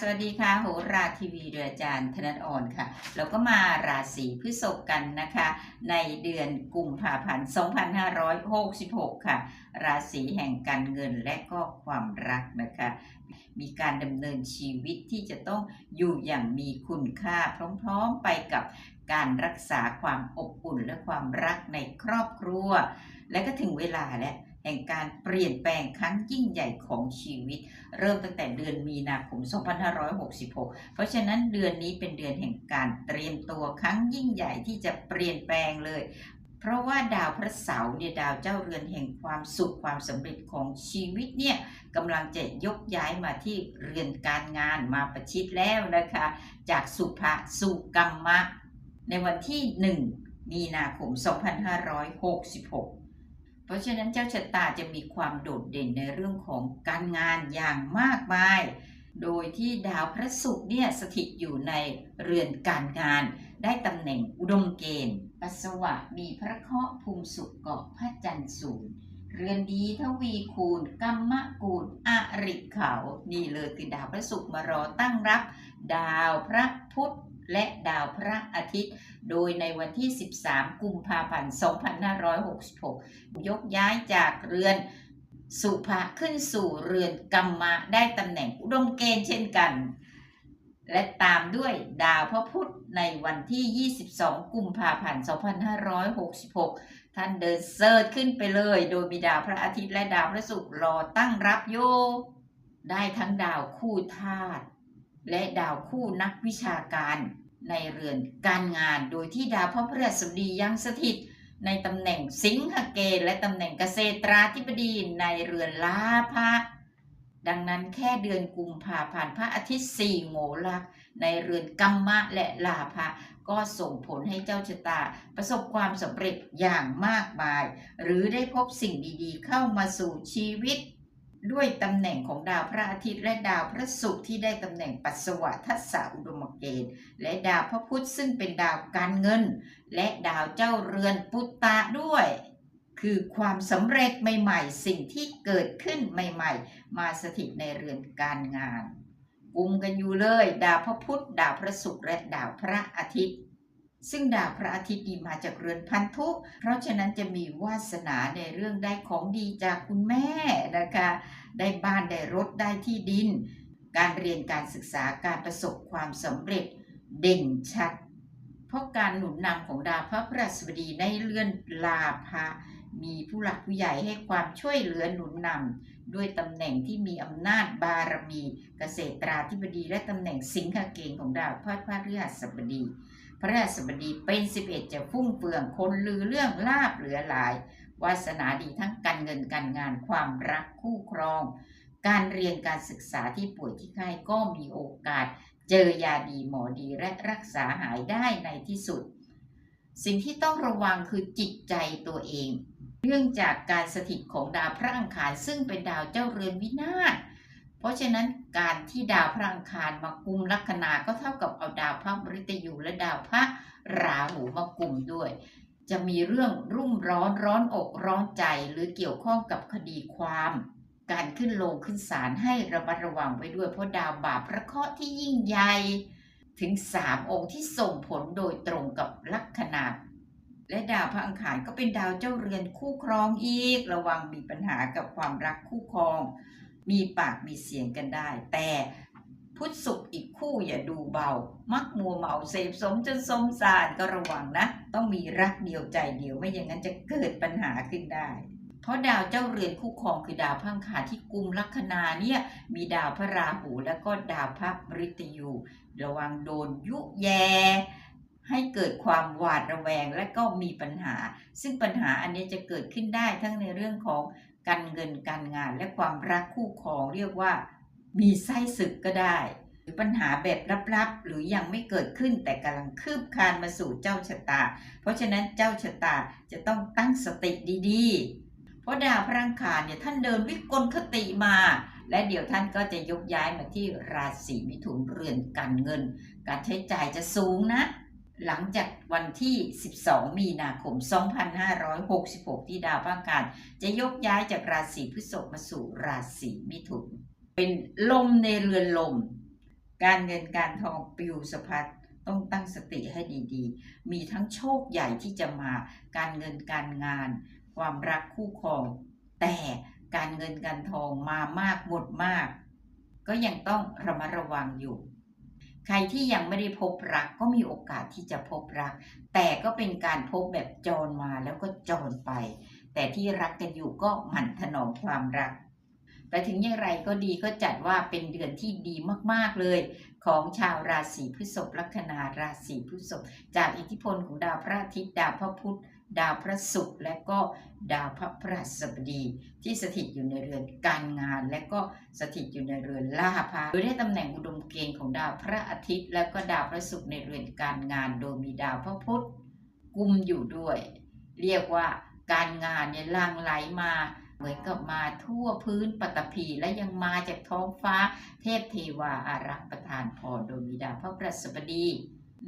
สวัสดีค่ะ โหราทีวีเรืออาจารย์ธนัทอ่อนค่ะ เราก็มาราศีพฤษภกันนะคะ ในเดือนกุมภาพันธ์2566 ค่ะ ราศีแห่งการเงินและก็ความรักนะคะ มีการดำเนินชีวิตที่จะต้องอยู่อย่างมีคุณค่าพร้อมๆไปกับการรักษาความอบอุ่นและความรักในครอบครัว และก็ถึงเวลาและ แห่งการเปลี่ยนแปลงครั้งยิ่งใหญ่ของชีวิต เริ่มตั้งแต่เดือนมีนาคม 2566 เพราะฉะนั้นเดือนนี้เป็นเดือนแห่งการเตรียมตัวครั้งยิ่งใหญ่ที่จะเปลี่ยนแปลงเลยเพราะว่าดาวพระเสาร์เนี่ยดาวเจ้าเรือนแห่งความสุขความสำเร็จของชีวิตเนี่ยกำลังจะยกย้ายมาที่เรือนการงานมาประชิดแล้วนะคะ จากสุภะสู่กรรมะ ในวันที่ 1 มีนาคม 2566 เพราะฉะนั้นเจ้าชะตาจะมีความโดดเด่นในเรื่องของการงานอย่างมากมาย โดยที่ดาวพระศุกร์เนี่ยสถิตอยู่ในเรือนการงาน ได้ตำแหน่งอุดมเกณฑ์ปัสสวะมีพระเคราะห์ภูมิสุขเกาะพระจันทร์ศูนย์เรือนดีทวีคูณกัมมะกูลอริเขา นี่เลยคือดาวพระศุกร์มารอตั้งรับ ดาวพระพุธ และดาวพระอาทิตย์ โดยในวันที่ 13 กุมภาพันธ์ 2566 ยกย้ายจากเรือนสุภะขึ้นสู่เรือนกัมมะได้ตำแหน่งอุดมเกณฑ์เช่นกัน และตามด้วยดาวพระพุธในวันที่ 22 กุมภาพันธ์ 2566 ท่านเดินเซิร์ชขึ้นไปเลย โดยมีดาวพระอาทิตย์และดาวพระศุกร์รอตั้งรับโย ได้ทั้งดาวคู่ธาตุ และดาวคู่นักวิชาการในเรือนการงาน โดยที่ดาวพระพฤหัสบดียังสถิตในตำแหน่งสิงหเกณฑ์และตำแหน่งเกษตราธิบดีในเรือนลาภะดังนั้นแค่เดือนกุมภาพันธ์พระอาทิตย์สี่โงลักษ์ในเรือนกัมมะและลาภะก็ส่งผลให้เจ้าชะตา ประสบความสำเร็จอย่างมากมาย หรือได้พบสิ่งดีๆ เข้ามาสู่ชีวิต ด้วยตำแหน่งของดาวพระอาทิตย์และดาวพระศุกร์ที่ได้ตำแหน่งปัสสวะทัศาอุดมเกณฑ์และดาวพระพุธซึ่งเป็นดาวการเงิน และดาวเจ้าเรือนปุตตะด้วย คือความสำเร็จใหม่ๆ สิ่งที่เกิดขึ้นใหม่ๆ มาสถิตในเรือนการงานกุมกันอยู่เลย ดาวพระพุธดาวพระศุกร์และดาวพระอาทิตย์ ซึ่งดาวพระอาทิตย์ดีมาจากเรือนพันธุ เพราะฉะนั้นจะมีวาสนาในเรื่องได้ของดีจากคุณแม่นะคะ ได้บ้านได้รถได้ที่ดิน การเรียนการศึกษาการประสบความสำเร็จเด่นชัด เพราะการหนุนนำของดาวพระพฤหัสบดีในเรือนลาภะ มีผู้หลักผู้ใหญ่ให้ความช่วยเหลือหนุนนำด้วยตำแหน่งที่มีอำนาจบารมีเกษตราธิบดีและตำแหน่งสิงหเกณฑ์ของดาวพระพฤหัสบดี พระฤหัสบดีเป็น 11 จะฟุ่งเฟืองคนลือเรื่องลาบเหลือหลายวาสนาดีทั้งการเงินการงานความรักคู่ครอง การเรียนการศึกษาที่ป่วยที่ไข้ก็มีโอกาส เจอยาดีหมอดีและรักษาหายได้ในที่สุด สิ่งที่ต้องระวังคือจิตใจตัวเอง เนื่องจากการสถิตของดาวพระอังคารซึ่งเป็นดาวเจ้าเรือนวินาศเพราะฉะนั้นการที่ดาวพระอังคารมากุมลัคนาก็เท่ากับเอาดาวพระมฤตยูและดาวพระราหูมากุมด้วย จะมีเรื่องรุ่มร้อนร้อนอกร้อนใจหรือเกี่ยวข้องกับคดีความ การขึ้นลงขึ้นศาลให้ระมัดระวังไว้ด้วยเพราะดาวบาปพระเคราะห์ที่ยิ่งใหญ่ถึงสามองค์ที่ส่งผลโดยตรงกับลัคนา และดาวพระอังคารก็เป็นดาวเจ้าเรือนคู่ครองอีก ระวังมีปัญหากับความรักคู่ครอง มีปากมีเสียงกันได้ แต่พุทธสุขอีกคู่อย่าดูเบา มักมัวเมาเสพสมจนสมสารก็ระวังนะ ต้องมีรักเดียวใจเดียวไม่อย่างนั้นจะเกิดปัญหาขึ้นได้ เพราะดาวเจ้าเรือนคู่ครองคือดาวพระอังคารที่กุมลัคนาเนี่ยมีดาวพระราหูและก็ดาวพระมฤตยู ระวังโดนยุแย ให้เกิดความหวาดระแวงและก็มีปัญหา ซึ่งปัญหาอันนี้จะเกิดขึ้นได้ทั้งในเรื่องของการเงินการงานและความรักคู่ครองเรียกว่า มีไส้ศึกก็ได้ หรือปัญหาแบบลับๆ หรือยังไม่เกิดขึ้นแต่กำลังคืบคลานมาสู่เจ้าชะตา เพราะฉะนั้นเจ้าชะตาจะต้องตั้งสติดีๆ เพราะดาวพระอังคารเนี่ยท่านเดินวิกลคติมาและเดี๋ยวท่านก็จะยกย้ายมาที่ราศีมิถุนเรือนการเงิน การใช้จ่ายจะสูงนะ หลังจากวันที่ 12 มีนาคม 2566 ที่ดาวพระอังคารจะยกย้ายจากราศีพฤษภมาสู่ราศีมิถุน เป็นลมในเรือนลม การเงินการทองปิวสะพัดต้องตั้งสติให้ดีๆ มีทั้งโชคใหญ่ที่จะมาการเงินการงาน ความรักคู่ครอง แต่การเงินการทองมามากหมดมาก ก็ยังต้องระมัดระวังอยู่ ใครที่ยังไม่ได้พบรักก็มีโอกาสที่จะพบรัก แต่ก็เป็นการพบแบบจรมาแล้วก็จรไป แต่ที่รักกันอยู่ก็หมั่นถนอมความรัก แต่ถึงอย่างไรก็ดีก็จัดว่าเป็นเดือนที่ดีมากๆเลย ของชาวราศีพฤษภลัคนาราศีพฤษภจากอิทธิพลของดาวพระอาทิตย์ดาวพระพุธ ดาวพระศุกร์และก็ดาวพระพฤหัสบดี ที่สถิตอยู่ในเรือนการงาน และก็สถิตอยู่ในเรือนล่าภาโดยได้ตำแหน่งอุดมเกณฑ์ของดาวพระอาทิตย์ และก็ดาวพระศุกร์ในเรือนการงาน โดยมีดาวพระพุธกุมอยู่ด้วย เรียกว่าการงานเนี่ยลังไหลมาเหมือนกับมาทั่วพื้นปฐพีและยังมาจากท้องฟ้า เทพเทวาอารักษ์ประทานพรโดยมีดาวพระประสบดี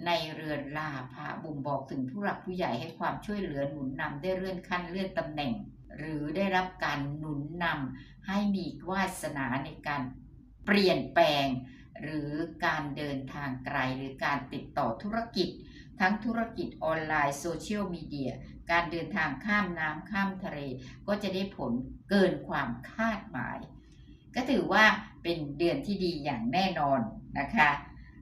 ในเรือนลาภะบ่งบอกถึงผู้หลักผู้ใหญ่ให้ความช่วยเหลือหนุนนำได้เลื่อนขั้นเลื่อนตำแหน่ง หรือได้รับการหนุนนำให้มีวาสนาในการเปลี่ยนแปลง หรือการเดินทางไกลหรือการติดต่อธุรกิจ ทั้งธุรกิจออนไลน์โซเชียลมีเดียการเดินทางข้ามน้ำข้ามทะเล ก็จะได้ผลเกินความคาดหมาย ก็ถือว่าเป็นเดือนที่ดีอย่างแน่นอนนะคะ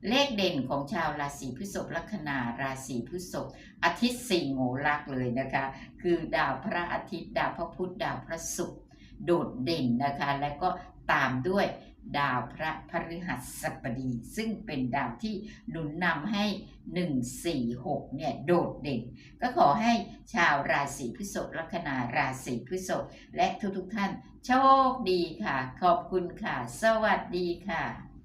เลขเด่นของชาวราศีพฤษภลัคนาราศีพฤษภอาทิตย์สี่โงลักเลยนะคะ คือดาวพระอาทิตย์ ดาวพระพุธดาวพระศุกร์โดดเด่นนะคะ และก็ตามด้วยดาวพระพฤหัสบดี ซึ่งเป็นดาวที่หนุนนำให้ 146 เนี่ย โดดเด่น ก็ขอให้ชาวราศีพฤษภลัคนาราศีพฤษภและทุกๆท่านโชคดีค่ะ ขอบคุณค่ะ สวัสดีค่ะ